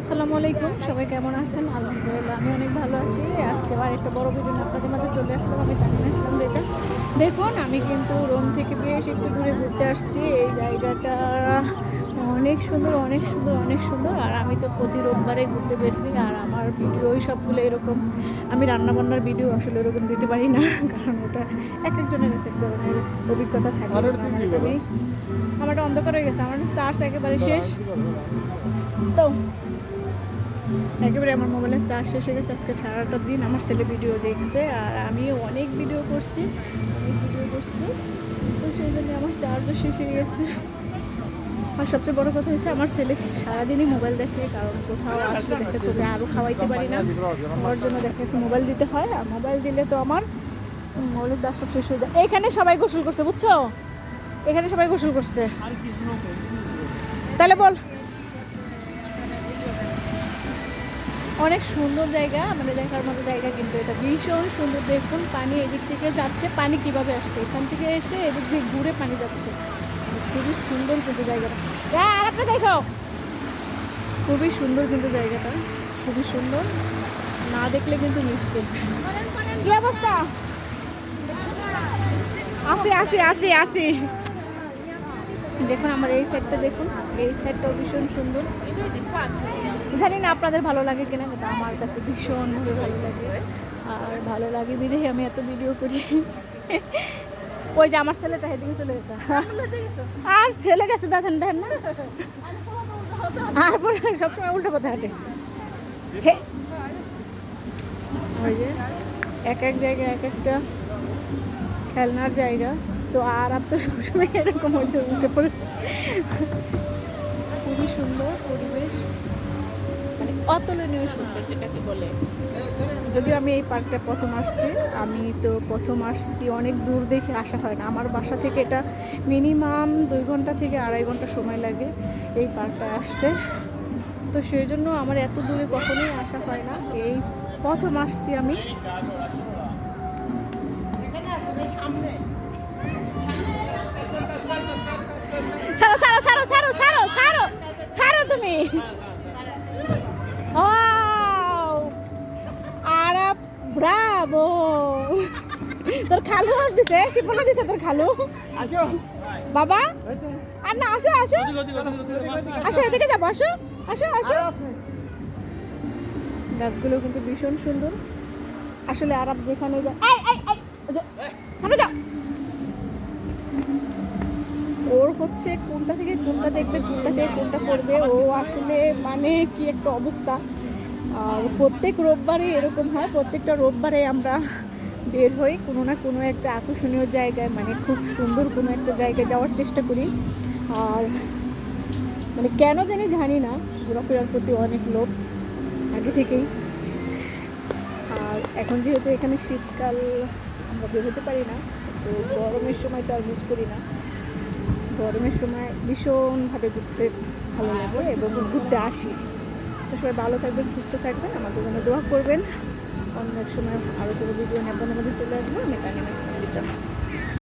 আসসালামু আলাইকুম, সবাই কেমন আছেন? আলহামদুলিল্লাহ, আমি অনেক ভালো আছি। আজকে আবার একটা বড় ভিডিও আপনাদের মাঝে চলে আসলাম, আমি টাকা আসলাম দেখা। দেখুন, আমি কিন্তু রোম থেকে বেশ একটু দূরে ঘুরতে আসছি, এই জায়গাটা অনেক সুন্দর অনেক সুন্দর অনেক সুন্দর। আর আমি তো প্রতি রোববারে ঘুরতে বের হই আর আমার ভিডিও ওই সবগুলো এরকম আমি রান্নাবান্নার ভিডিও আসলে এরকম দিতে পারি না কারণ ওটা এক একজনের এক এক ধরনের অভিজ্ঞতা থাকে। আমারটা আমারটা অন্ধকার হয়ে গেছে আমার চার্জ একেবারে শেষ। তো একেবারে আমার মোবাইলের চার্জ শেষ হয়ে গেছে আজকে সারাটা দিন আমার ছেলে ভিডিও দেখছে আর আমি অনেক ভিডিও করছি অনেক ভিডিও করছি। তো সেই জন্য আমার চার্জও শেষ হয়ে গেছে। আর সবচেয়ে বড় কথা হচ্ছে আমার ছেলে সারাদিনই মোবাইল দেখে, কারণ কোথাও আসলে দেখে চোখে আরও খাওয়াইতে পারি না। ওর জন্য দেখেছি মোবাইল দিতে হয়, আর মোবাইল দিলে তো আমার মোবাইলের চার্জ সব শেষ হয়ে যায়। এখানে সবাই গোসল করছে, বুঝছ? এখানে সবাই গোসল করছে। তাহলে বল। অনেক সুন্দর জায়গা মানে দেখার মতো জায়গা কিন্তু এটা। ভীষণ সুন্দর, দেখুন, পানি এদিক থেকে যাচ্ছে, পানি কীভাবে আসছে? এখান থেকে এসে এদিক দিয়ে ঘুরে পানি যাচ্ছে। খুবই সুন্দর কিন্তু জায়গাটা। হ্যাঁ দেখো। খুবই সুন্দর কিন্তু জায়গাটা। খুবই সুন্দর। না দেখলে কিন্তু মিস করবে। অবস্থা? আসি আসি আসি আসি। দেখুন আমার এই সাইডটা দেখুন। এই সাইডটাও ভীষণ সুন্দর। জানি না আপনাদের ভালো লাগে কিনা, কিন্তু আমার কাছে ভীষণভাবে ভালো লাগে। আর ভালো লাগে বিদেহে আমি এত ভিডিও করি। ওই যে আমার ছেলেটা হেদিকে চলে গেছে। আর ছেলে গেছে, দেখেন দেখেন না। আর সবসময় উল্টো পথে হাঁটে। ওই এক এক জায়গায় এক একটা খেলনার জায়গা। তো আর আপ তো সবসময় এরকম হচ্ছে উঠে পড়েছে খুবই সুন্দর পরিবেশ। মানে অতুলনীয় সুন্দর যেটাকে বলে। যদিও আমি এই পার্কটা প্রথম আসছি, আমি তো প্রথম আসছি অনেক দূর দেখে আসা হয় না। আমার বাসা থেকে এটা মিনিমাম দুই ঘণ্টা থেকে আড়াই ঘণ্টা সময় লাগে এই পার্কটা আসতে। তো সেই জন্য আমার এত দূরে কখনোই আসা হয় না। এই প্রথম আসছি আমি। সারো সারো সারো সারো সারো সারো তুমি। ব্রাভো। তোর খালু আর দিছে শিপনা দিছে তোর খালু। আসো। বাবা? আর না আসো আসো। আসো এদিকে যাব আসো আসো আসো। গাছগুলো কিন্তু ভীষণ সুন্দর। আসলে আরব যেখানে যায় এই এই এই সামনে যাও। ওর হচ্ছে কোনটা থেকে কোনটা দেখবে কোনটা থেকে কোনটা করবে ও আসলে মানে কি একটা অবস্থা। আর প্রত্যেক রোববারে এরকম হয়, প্রত্যেকটা রোববারে আমরা বের হই কোনো না কোনো একটা আকর্ষণীয় জায়গায় মানে খুব সুন্দর কোনো একটা জায়গায় যাওয়ার চেষ্টা করি। আর মানে কেন জানি জানি না, ঘোরাফেরার প্রতি অনেক লোভ আগে থেকেই। আর এখন যেহেতু এখানে শীতকাল, আমরা বের হতে পারি না, তো গরমের সময় তো আর মিস করি না। গরমের সময় ভীষণভাবে ঘুরতে ভালো লাগে এবং ঘুরতে আসি। তো সবাই ভালো থাকবেন, সুস্থ থাকবেন। আমাদের জন্য দোয়া করবেন। অন্য এক সময় আরও কোনো ভিডিও নিয়ে মধ্যে চলে আসব। আমি তানিম দিতাম